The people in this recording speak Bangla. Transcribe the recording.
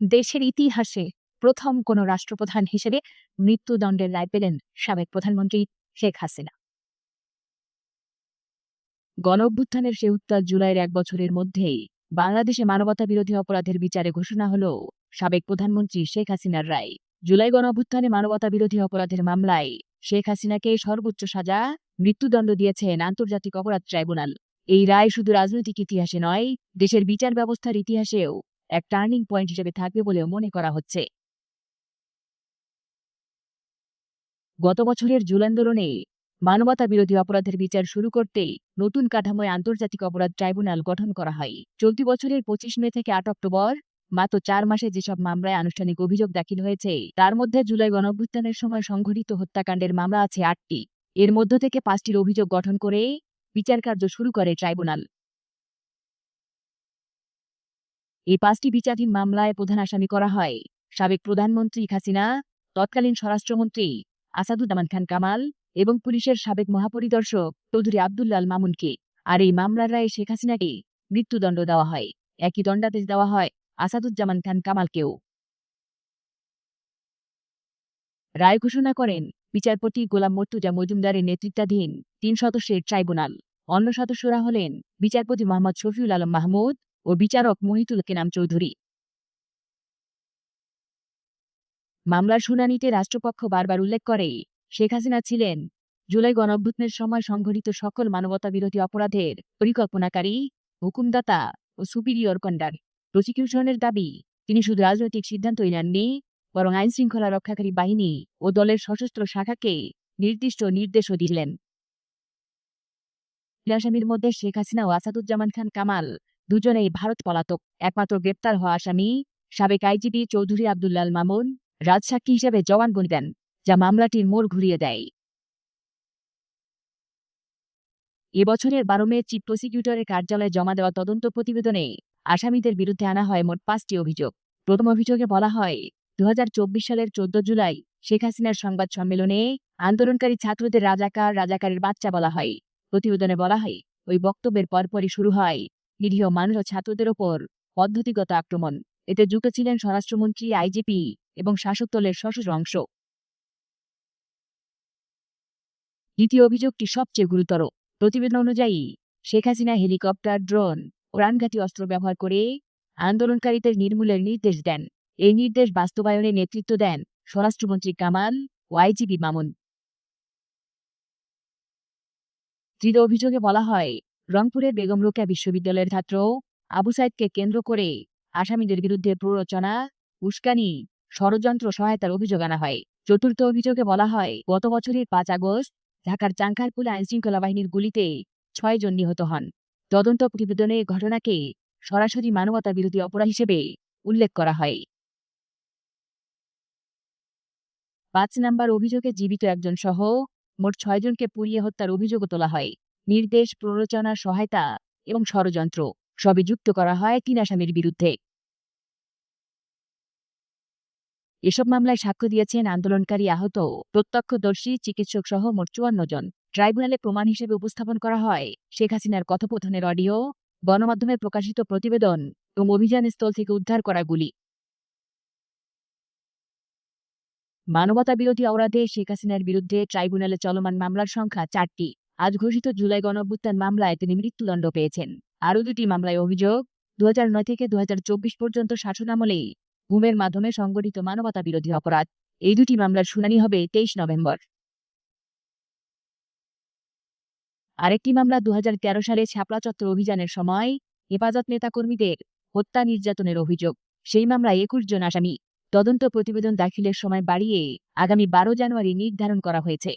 দেশের ইতিহাসে প্রথম কোনো রাষ্ট্রপ্রধান হিসেবে মৃত্যুদণ্ডের রায় পেলেন সাবেক প্রধানমন্ত্রী শেখ হাসিনা। গণ অভ্যুত্থানের সে উত্তাল জুলাইয়ের এক বছরের মধ্যেই বাংলাদেশে মানবতা বিরোধী অপরাধের বিচারে ঘোষণা হল সাবেক প্রধানমন্ত্রী শেখ হাসিনার রায়। জুলাই গণ অভ্যুত্থানে মানবতা বিরোধী অপরাধের মামলায় শেখ হাসিনাকে সর্বোচ্চ সাজা, মৃত্যুদণ্ড দিয়েছেন আন্তর্জাতিক অপরাধ ট্রাইব্যুনাল। এই রায় শুধু রাজনৈতিক ইতিহাসে নয়, দেশের বিচার ব্যবস্থার ইতিহাসেও এক টার্নিং পয়েন্ট হিসেবে থাকবে বলেও মনে করা হচ্ছে। গত বছরের জুল আন্দোলনে মানবতা বিরোধী অপরাধের বিচার শুরু করতে নতুন কাঠামোয় আন্তর্জাতিক অপরাধ ট্রাইব্যুনাল গঠন করা হয়। চলতি বছরের পঁচিশ মে থেকে আট অক্টোবর, মাত্র চার মাসে যেসব মামলায় আনুষ্ঠানিক অভিযোগ দাখিল হয়েছে, তার মধ্যে জুলাই গণঅভ্যুত্থানের সময় সংঘটিত হত্যাকাণ্ডের মামলা আছে আটটি। এর মধ্য থেকে পাঁচটির অভিযোগ গঠন করে বিচার কার্য শুরু করে ট্রাইব্যুনাল। এই পাঁচটি বিচারাধীন মামলায় প্রধান আসামি করা হয়। সাবেক প্রধানমন্ত্রী হাসিনা, তৎকালীন স্বরাষ্ট্রমন্ত্রী আসাদুজ্জামান খান কামাল এবং পুলিশের সাবেক মহাপরিদর্শক চৌধুরী আবদুল্লাল মামুনকে। আর এই মামলার রায়ে শেখ হাসিনাকে মৃত্যুদণ্ড দেওয়া হয়। একই দণ্ডাদেশ দেওয়া হয় আসাদুজ্জামান খান কামালকেও। রায় ঘোষণা করেন, বিচারপতি গোলাম মর্তুজা মজুমদারের নেতৃত্বাধীন তিন সদস্যের ট্রাইব্যুনাল। অন্য সদস্যরা হলেন বিচারপতি মোহাম্মদ শফিউল আলম মাহমুদ ও বিচারক মহিতুল কেনাম চৌধুরী। মামলার শুনানিতে রাষ্ট্রপক্ষ বারবার উল্লেখ করে শেখ হাসিনা ছিলেন জুলাই গণঅভ্যুত্থানের সময় সংঘটিত সকল মানবতা বিরোধী অপরাধের পরিকল্পনাকারী, হুকুমদাতা ও সুপিরিয়র কন্ডার। প্রসিকিউশনের দাবি, তিনি শুধু রাজনৈতিক সিদ্ধান্তই নেননি, বরং আইন শৃঙ্খলা রক্ষাকারী বাহিনী ও দলের সশস্ত্র শাখাকে নির্দিষ্ট নির্দেশও দিলেন। আসামির মধ্যে শেখ হাসিনা ও আসাদুজ্জামান খান কামাল দুজনেই ভারত পলাতক। একমাত্র গ্রেপ্তার হওয়া আসামি সাবেক আইজিপি চৌধুরী আবদুল্লাল মামুন রাজসাক্ষী হিসেবে জবানবন্দি দেন, যা মামলাটির মোড় ঘুরিয়ে দেয়। এবছরের বারো মে চিফ প্রসিকিউটরের কার্যালয়ে জমা দেওয়া তদন্ত প্রতিবেদনে আসামিদের বিরুদ্ধে আনা হয় মোট পাঁচটি অভিযোগ। প্রথম অভিযোগে বলা হয় দু হাজার চব্বিশ সালের চোদ্দ জুলাই শেখ হাসিনার সংবাদ সম্মেলনে আন্দোলনকারী ছাত্রদের রাজাকার, রাজাকারের বাচ্চা বলা হয়। প্রতিবেদনে বলা হয়, ওই বক্তব্যের পরপরই শুরু হয় নিরীহ মানুষ ও ছাত্রদের ওপর পদ্ধতিগত আক্রমণ। এতে যুক্ত ছিলেন স্বরাষ্ট্রমন্ত্রী, আইজিপি এবং শাসক দলের সশস্ত্র অংশ। দ্বিতীয় অভিযোগটি সবচেয়ে গুরুতর। প্রতিবেদন অনুযায়ী, শেখ হাসিনা হেলিকপ্টার, ড্রোন ও প্রাণঘাতী অস্ত্র ব্যবহার করে আন্দোলনকারীদের নির্মূলের নির্দেশ দেন। এই নির্দেশ বাস্তবায়নে নেতৃত্ব দেন স্বরাষ্ট্রমন্ত্রী কামাল ও আইজিপি মামুন। তৃতীয় অভিযোগে বলা হয় রংপুরের বেগম রোকেয়া বিশ্ববিদ্যালয়ের ছাত্র আবু সাইদকে কেন্দ্র করে আসামিদের বিরুদ্ধে প্ররোচনা, উস্কানি, ষড়যন্ত্র সহায়তার অভিযোগ আনা হয়। চতুর্থ অভিযোগে বলা হয়, গত বছরের পাঁচ আগস্ট ঢাকার চাঙ্কারপুলে আইনশৃঙ্খলা বাহিনীর গুলিতে ছয় জন নিহত হন। তদন্ত প্রতিবেদনে ঘটনাকে সরাসরি মানবতা বিরোধী অপরাধ হিসেবে উল্লেখ করা হয়। পাঁচ নাম্বার অভিযোগে জীবিত একজন সহ মোট ছয়জনকে পুড়িয়ে হত্যার অভিযোগও তোলা হয়। নির্দেশ, প্ররোচনা, সহায়তা এবং ষড়যন্ত্র সবই যুক্ত করা হয় তিন আসামির বিরুদ্ধে। এসব মামলায় সাক্ষ্য দিয়েছেন আন্দোলনকারী আহত, প্রত্যক্ষদর্শী, চিকিৎসক সহ মোট চুয়ান্ন জন। ট্রাইব্যুনালে প্রমাণ হিসেবে উপস্থাপন করা হয় শেখ হাসিনার কথোপকথনের অডিও, গণমাধ্যমে প্রকাশিত প্রতিবেদন এবং অভিযান স্থল থেকে উদ্ধার করা গুলি। মানবতা বিরোধী অপরাধে শেখ হাসিনার বিরুদ্ধে ট্রাইব্যুনালে চলমান মামলার সংখ্যা চারটি। আজ ঘোষিত জুলাই গণঅভ্যুত্থান মামলায় তিনি মৃত্যুদণ্ড পেয়েছেন। আরও দুটি মামলায় অভিযোগ দু থেকে দু হাজার চব্বিশ পর্যন্ত শাসনামলেই গুমের মাধ্যমে সংগঠিত মানবতা বিরোধী অপরাধ। এই দুটি মামলার শুনানি হবে তেইশ নভেম্বর। আরেকটি মামলা দু হাজার তেরো সালে ছাপলা চত্বর অভিযানের সময় হেফাজত নেতাকর্মীদের হত্যা নির্যাতনের অভিযোগ। সেই মামলায় একুশ জন আসামি। তদন্ত প্রতিবেদন দাখিলের সময় বাড়িয়ে আগামী বারো জানুয়ারি নির্ধারণ করা হয়েছে।